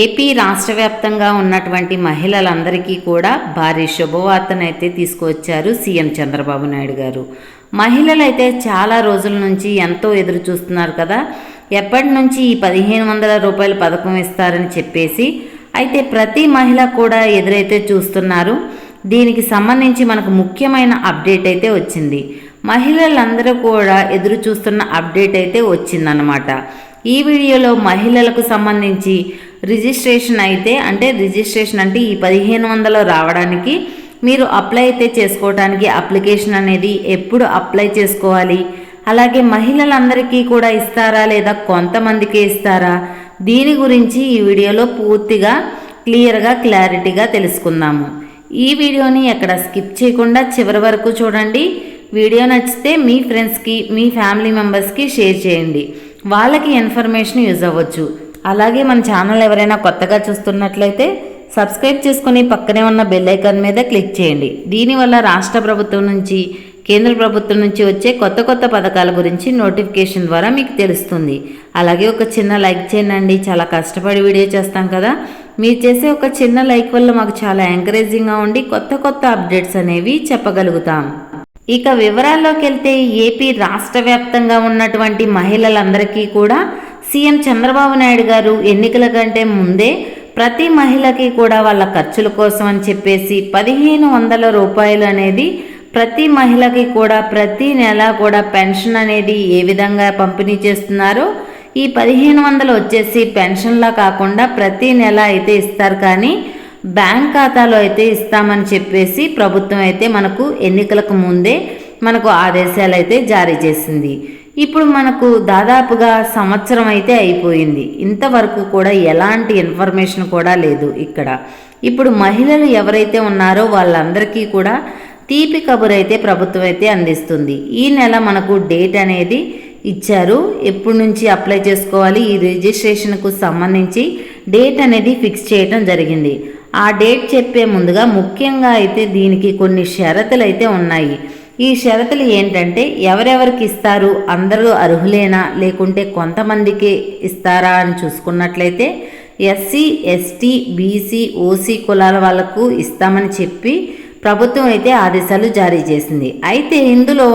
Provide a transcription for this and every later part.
AP రాష్ట్ర వ్యాప్తంగా ఉన్నటువంటి మహిళలందరికీ కూడా భారీ శుభవార్తనైతే తీసుకువచ్చారు సీఎం చంద్రబాబు నాయుడు గారు. మహిళలైతే చాలా రోజుల నుంచి ఎంతో ఎదురు చూస్తున్నారు కదా. ఎప్పటి నుంచి ఈ పదిహేను వందల రూపాయల పథకం ఇస్తారని చెప్పేసి అయితే ప్రతి మహిళ కూడా ఎదురైతే చూస్తున్నారు. దీనికి సంబంధించి మనకు ముఖ్యమైన అప్డేట్ అయితే వచ్చింది. మహిళలందరూ కూడా ఎదురు చూస్తున్న అప్డేట్ అయితే వచ్చిందనమాట ఈ వీడియోలో మహిళలకు సంబంధించి రిజిస్ట్రేషన్ అయితే అంటే రిజిస్ట్రేషన్ అంటే ఈ పదిహేను వందలు రావడానికి మీరు అప్లై అయితే చేసుకోవడానికి అప్లికేషన్ అనేది ఎప్పుడు అప్లై చేసుకోవాలి? అలాగే మహిళలందరికీ కూడా ఇస్తారా లేదా కొంతమందికే ఇస్తారా? దీని గురించి ఈ వీడియోలో పూర్తిగా క్లియర్గా క్లారిటీగా తెలుసుకుందాము. ఈ వీడియోని ఎక్కడ స్కిప్ చేయకుండా చివరి వరకు చూడండి. వీడియో నచ్చితే మీ ఫ్రెండ్స్కి మీ ఫ్యామిలీ మెంబర్స్కి షేర్ చేయండి. వాళ్ళకి ఇన్ఫర్మేషన్ యూజ్ అవ్వచ్చు. అలాగే మన ఛానల్ ఎవరైనా కొత్తగా చూస్తున్నట్లయితే సబ్స్క్రైబ్ చేసుకుని పక్కనే ఉన్న బెల్ ఐకాన్ మీద క్లిక్ చేయండి. దీనివల్ల రాష్ట్ర ప్రభుత్వం నుంచి కేంద్ర ప్రభుత్వం నుంచి వచ్చే కొత్త కొత్త పథకాల గురించి నోటిఫికేషన్ ద్వారా మీకు తెలుస్తుంది. అలాగే ఒక చిన్న లైక్ చేయండి. చాలా కష్టపడి వీడియో చేస్తాం కదా. మీరు చేసే ఒక చిన్న లైక్ వల్ల మాకు చాలా ఎంకరేజింగ్గా ఉండి కొత్త కొత్త అప్డేట్స్ అనేవి చెప్పగలుగుతాం. ఇక వివరాల్లోకి వెళ్తే ఏపీ రాష్ట్ర వ్యాప్తంగా ఉన్నటువంటి మహిళలందరికీ కూడా సీఎం చంద్రబాబు నాయుడు గారు ఎన్నికల కంటే ముందే ప్రతి మహిళకి కూడా వాళ్ళ ఖర్చుల కోసం అని చెప్పేసి పదిహేను వందల రూపాయలు అనేది ప్రతి మహిళకి కూడా ప్రతి నెల కూడా పెన్షన్ అనేది ఏ విధంగా పంపిణీ చేస్తున్నారో ఈ పదిహేను వందలు వచ్చేసి పెన్షన్లా కాకుండా ప్రతి నెల అయితే ఇస్తారు కానీ బ్యాంక్ ఖాతాలో అయితే ఇస్తామని చెప్పేసి ప్రభుత్వం అయితే మనకు ఎన్నికలకు ముందే మనకు ఆదేశాలు అయితే జారీ చేసింది. ఇప్పుడు మనకు దాదాపుగా సంవత్సరం అయితే అయిపోయింది. ఇంతవరకు కూడా ఎలాంటి ఇన్ఫర్మేషన్ కూడా లేదు ఇక్కడ. ఇప్పుడు మహిళలు ఎవరైతే ఉన్నారో వాళ్ళందరికీ కూడా తీపి కబురు అయితే ప్రభుత్వం అయితే అందిస్తుంది. ఈ నెల మనకు డేట్ అనేది ఇచ్చారు. ఎప్పటి నుంచి అప్లై చేసుకోవాలి? ఈ రిజిస్ట్రేషన్కు సంబంధించి డేట్ అనేది ఫిక్స్ చేయటం జరిగింది. ఆ డేట్ చెప్పే ముందుగా ముఖ్యంగా అయితే దీనికి కొన్ని షరతులు అయితే ఉన్నాయి. ఈ షరతులు ఏంటంటే ఎవరెవరికి ఇస్తారు అందరూ అర్హులేనా? లేకుంటే కొంతమందికి ఇస్తారా అని చూసుకున్నట్లయితే ఎస్సీ ఎస్టీ బీసీ ఓసీ కులాల వాళ్ళకు ఇస్తామని చెప్పి ప్రభుత్వం అయితే ఆదేశాలు జారీ చేసింది. అయితే ఇందులో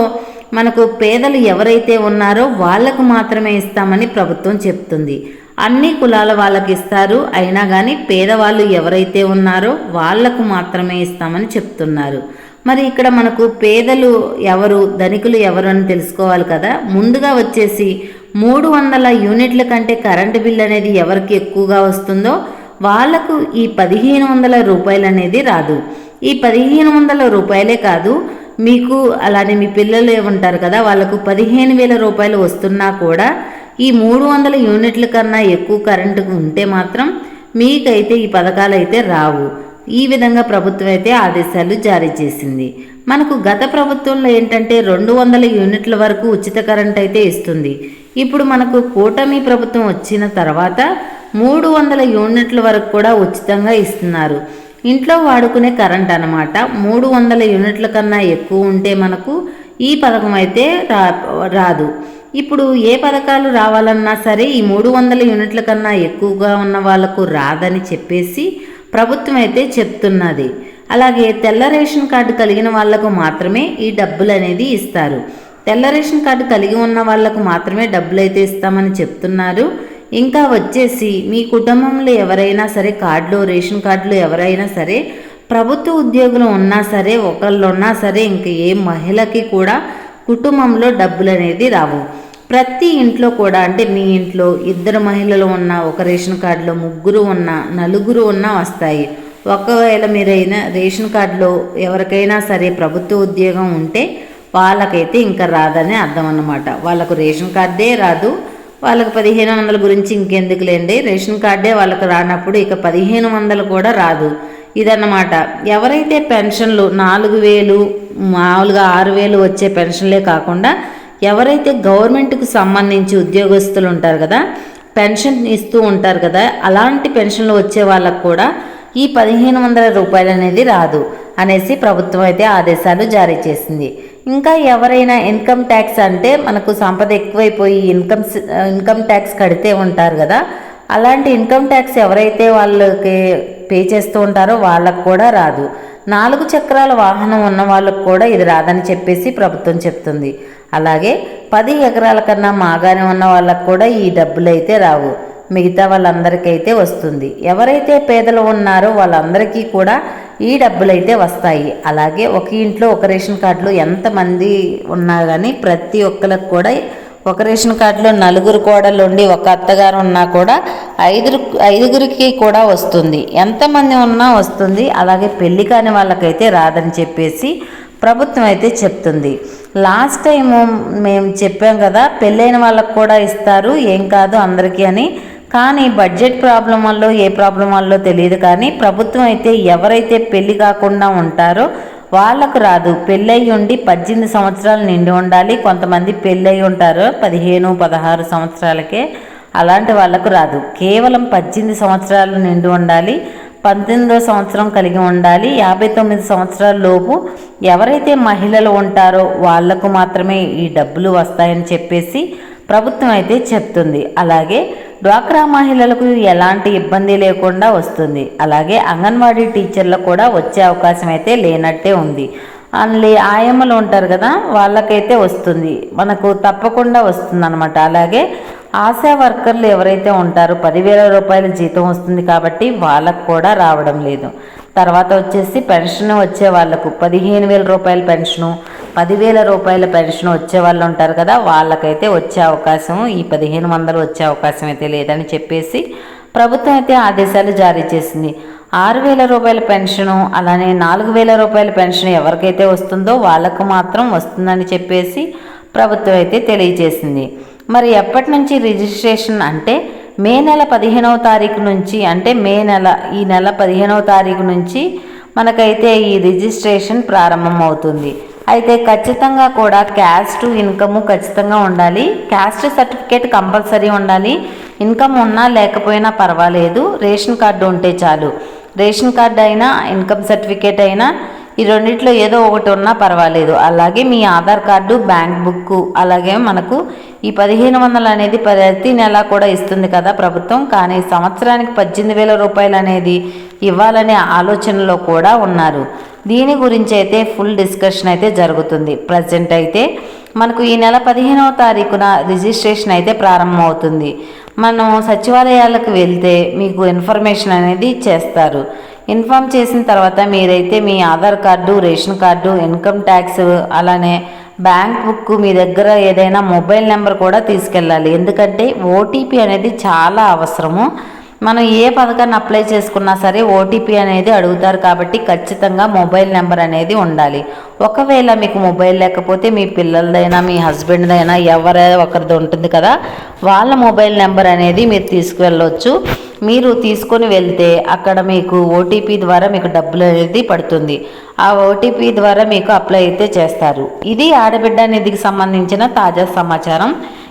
మనకు పేదలు ఎవరైతే ఉన్నారో వాళ్ళకు మాత్రమే ఇస్తామని ప్రభుత్వం చెప్తుంది. అన్ని కులాల వాళ్ళకి ఇస్తారు అయినా కానీ పేదవాళ్ళు ఎవరైతే ఉన్నారో వాళ్ళకు మాత్రమే ఇస్తామని చెప్తున్నారు. మరి ఇక్కడ మనకు పేదలు ఎవరు ధనికులు ఎవరు అని తెలుసుకోవాలి కదా. ముందుగా వచ్చేసి మూడు వందల యూనిట్ల కంటే కరెంటు బిల్ అనేది ఎవరికి ఎక్కువగా వస్తుందో వాళ్ళకు ఈ పదిహేను వందల రూపాయలు అనేది రాదు. ఈ పదిహేను వందల రూపాయలే కాదు మీకు అలానే మీ పిల్లలు ఉంటారు కదా వాళ్ళకు పదిహేను వేల రూపాయలు వస్తున్నా కూడా ఈ మూడు వందల యూనిట్ల కన్నా ఎక్కువ కరెంటు ఉంటే మాత్రం మీకైతే ఈ పథకాలు అయితే రావు. ఈ విధంగా ప్రభుత్వం అయితే ఆదేశాలు జారీ చేసింది. మనకు గత ప్రభుత్వంలో ఏంటంటే రెండు వందల యూనిట్ల వరకు ఉచిత కరెంట్ అయితే ఇస్తుంది. ఇప్పుడు మనకు కూటమి ప్రభుత్వం వచ్చిన తర్వాత మూడు వందల యూనిట్ల వరకు కూడా ఉచితంగా ఇస్తున్నారు. ఇంట్లో వాడుకునే కరెంట్ అనమాట మూడు వందల యూనిట్ల కన్నా ఎక్కువ ఉంటే మనకు ఈ పథకం అయితే రా రాదు. ఇప్పుడు ఏ పథకాలు రావాలన్నా సరే ఈ మూడు వందల యూనిట్ల కన్నా ఎక్కువగా ఉన్న వాళ్ళకు రాదని చెప్పేసి ప్రభుత్వం అయితే చెప్తున్నది. అలాగే తెల్ల రేషన్ కార్డు కలిగిన వాళ్ళకు మాత్రమే ఈ డబ్బులు అనేది ఇస్తారు. తెల్ల రేషన్ కార్డు కలిగి ఉన్న వాళ్ళకు మాత్రమే డబ్బులు అయితే ఇస్తామని చెప్తున్నారు. ఇంకా వచ్చేసి మీ కుటుంబంలో ఎవరైనా సరే కార్డులు రేషన్ కార్డులు ఎవరైనా సరే ప్రభుత్వ ఉద్యోగులు ఉన్నా సరే ఒకళ్ళు ఉన్నా సరే ఇంక ఏ మహిళకి కూడా కుటుంబంలో డబ్బులు అనేది రావు. ప్రతి ఇంట్లో కూడా అంటే మీ ఇంట్లో ఇద్దరు మహిళలు ఉన్న ఒక రేషన్ కార్డులో ముగ్గురు ఉన్న నలుగురు ఉన్నా వస్తాయి. ఒకవేళ మీరైనా రేషన్ కార్డులో ఎవరికైనా సరే ప్రభుత్వ ఉద్యోగం ఉంటే వాళ్ళకైతే ఇంకా రాదని అర్థం అన్నమాట. వాళ్ళకు రేషన్ కార్డే రాదు. వాళ్ళకి పదిహేను వందల గురించి ఇంకెందుకు లేండి. రేషన్ కార్డే వాళ్ళకి రానప్పుడు ఇక పదిహేను వందలు కూడా రాదు. ఇదన్నమాట. ఎవరైతే పెన్షన్లు నాలుగు వేలు మామూలుగా ఆరు వేలు వచ్చే పెన్షన్లే కాకుండా ఎవరైతే గవర్నమెంట్కి సంబంధించి ఉద్యోగస్తులు ఉంటారు కదా పెన్షన్ ఇస్తూ ఉంటారు కదా అలాంటి పెన్షన్లు వచ్చే వాళ్ళకు కూడా ఈ పదిహేను వందల రూపాయలు అనేది రాదు అనేసి ప్రభుత్వం అయితే ఆదేశాలు జారీ చేసింది. ఇంకా ఎవరైనా ఇన్కమ్ ట్యాక్స్ అంటే మనకు సంపద ఎక్కువైపోయి ఇన్కమ్ ఇన్కమ్ ట్యాక్స్ కడితే ఉంటారు కదా అలాంటి ఇన్కమ్ ట్యాక్స్ ఎవరైతే వాళ్ళకి పే చేస్తూ ఉంటారో వాళ్ళకు కూడా రాదు. నాలుగు చక్రాల వాహనం ఉన్న వాళ్ళకు కూడా ఇది రాదని చెప్పేసి ప్రభుత్వం చెప్తుంది. అలాగే పది ఎకరాల కన్నా మాగానే ఉన్న వాళ్ళకు కూడా ఈ డబ్బులు అయితే రావు. మిగతా వాళ్ళందరికైతే వస్తుంది. ఎవరైతే పేదలు ఉన్నారో వాళ్ళందరికీ కూడా ఈ డబ్బులు అయితే వస్తాయి. అలాగే ఒక ఇంట్లో ఒక రేషన్ కార్డులో ఎంతమంది ఉన్నా కానీ ప్రతి ఒక్కరికి కూడా ఒక రేషన్ కార్డులో నలుగురు కోడలు ఉండి ఒక అత్తగారు ఉన్నా కూడా ఐదు ఐదుగురికి కూడా వస్తుంది. ఎంతమంది ఉన్నా వస్తుంది. అలాగే పెళ్ళి కాని వాళ్ళకైతే రాదని చెప్పేసి ప్రభుత్వం అయితే చెప్తుంది. లాస్ట్ టైం మేము చెప్పాం కదా పెళ్ళైన వాళ్ళకు కూడా ఇస్తారు. ఏం కాదు అందరికీ అని. కానీ బడ్జెట్ ప్రాబ్లం వల్ల ఏ ప్రాబ్లం వల్ల తెలియదు కానీ ప్రభుత్వం అయితే ఎవరైతే పెళ్ళి కాకుండా ఉంటారో వాళ్ళకు రాదు. పెళ్ళయి ఉండి పద్దెనిమిది సంవత్సరాలు నిండి ఉండాలి. కొంతమంది పెళ్ళయి ఉంటారు పదిహేను పదహారు సంవత్సరాలకే. అలాంటి వాళ్ళకు రాదు. కేవలం పద్దెనిమిది సంవత్సరాలు నిండి ఉండాలి పంతొమ్మిదో సంవత్సరం కలిగి ఉండాలి యాభై తొమ్మిది సంవత్సరాల లోపు ఎవరైతే మహిళలు ఉంటారో వాళ్ళకు మాత్రమే ఈ డబ్బులు వస్తాయని చెప్పేసి ప్రభుత్వం అయితే చెప్తుంది. అలాగే డ్వాక్రా మహిళలకు ఎలాంటి ఇబ్బంది లేకుండా వస్తుంది. అలాగే అంగన్వాడీ టీచర్లకు కూడా వచ్చే అవకాశం అయితే లేనట్టే ఉంది. అందులో ఆయమ్మలు ఉంటారు కదా వాళ్ళకైతే వస్తుంది. మనకు తప్పకుండా వస్తుంది అనమాట అలాగే ఆశా వర్కర్లు ఎవరైతే ఉంటారో పదివేల రూపాయల జీతం వస్తుంది కాబట్టి వాళ్ళకు కూడా రావడం లేదు. తర్వాత వచ్చేసి పెన్షన్ వచ్చే వాళ్ళకు పదిహేను వేల రూపాయల పెన్షను పదివేల రూపాయల పెన్షన్ వచ్చే వాళ్ళు ఉంటారు కదా వాళ్ళకైతే వచ్చే అవకాశం ఈ పదిహేను వందలు వచ్చే అవకాశం అయితే లేదని చెప్పేసి ప్రభుత్వం అయితే ఆదేశాలు జారీ చేసింది. ఆరు వేల రూపాయల పెన్షను అలానే నాలుగు వేల రూపాయల పెన్షన్ ఎవరికైతే వస్తుందో వాళ్ళకు మాత్రం వస్తుందని చెప్పేసి ప్రభుత్వం అయితే తెలియజేసింది. మరి ఎప్పటి నుంచి రిజిస్ట్రేషన్ అంటే మే నెల పదిహేనవ తారీఖు నుంచి అంటే మే నెల ఈ నెల పదిహేనవ తారీఖు నుంచి మనకైతే ఈ రిజిస్ట్రేషన్ ప్రారంభం అవుతుంది అయితే ఖచ్చితంగా కూడా క్యాస్ట్ ఇన్కమ్ ఖచ్చితంగా ఉండాలి. క్యాస్ట్ సర్టిఫికేట్ కంపల్సరీ ఉండాలి. ఇన్కమ్ ఉన్నా లేకపోయినా పర్వాలేదు. రేషన్ కార్డు ఉంటే చాలు. రేషన్ కార్డు అయినా ఇన్కమ్ సర్టిఫికేట్ అయినా ఈ రెండిట్లో ఏదో ఒకటి ఉన్నా పర్వాలేదు. అలాగే మీ ఆధార్ కార్డు బ్యాంక్ బుక్ అలాగే మనకు ఈ పదిహేను వందలు అనేది ప్రతి నెల కూడా ఇస్తుంది కదా ప్రభుత్వం. కానీ సంవత్సరానికి పద్దెనిమిది వేల రూపాయలు అనేది ఇవ్వాలనే ఆలోచనలో కూడా ఉన్నారు. దీని గురించి అయితే ఫుల్ డిస్కషన్ అయితే జరుగుతుంది. ప్రజెంట్ అయితే మనకు ఈ నెల పదిహేనవ తారీఖున రిజిస్ట్రేషన్ అయితే ప్రారంభమవుతుంది. మనం సచివాలయాలకు వెళ్తే మీకు ఇన్ఫర్మేషన్ అనేది చేస్తారు. ఇన్ఫామ్ చేసిన తర్వాత మీరైతే మీ Aadhaar card ration card income tax అలానే బ్యాంక్ బుక్ మీ దగ్గర ఏదైనా మొబైల్ నెంబర్ కూడా తీసుకెళ్ళాలి. ఎందుకంటే ఓటీపీ అనేది చాలా అవసరము. మనం ఏ పథకాన్ని అప్లై చేసుకున్నా సరే ఓటీపీ అనేది అడుగుతారు కాబట్టి ఖచ్చితంగా మొబైల్ నెంబర్ అనేది ఉండాలి. ఒకవేళ మీకు మొబైల్ లేకపోతే మీ పిల్లలదైనా మీ హస్బెండ్దైనా ఎవరైనా ఒకరిది ఉంటుంది కదా వాళ్ళ మొబైల్ నెంబర్ అనేది మీరు తీసుకువెళ్ళవచ్చు మీరు తీసుకొని వెళ్తే అక్కడ మీకు ఓటీపీ ద్వారా మీకు డబ్బులు అనేది పడుతుంది. ఆ ఓటీపీ ద్వారా మీకు అప్లై అయితే చేస్తారు. ఇది ఆడబిడ్డ నిధికి సంబంధించిన తాజా సమాచారం.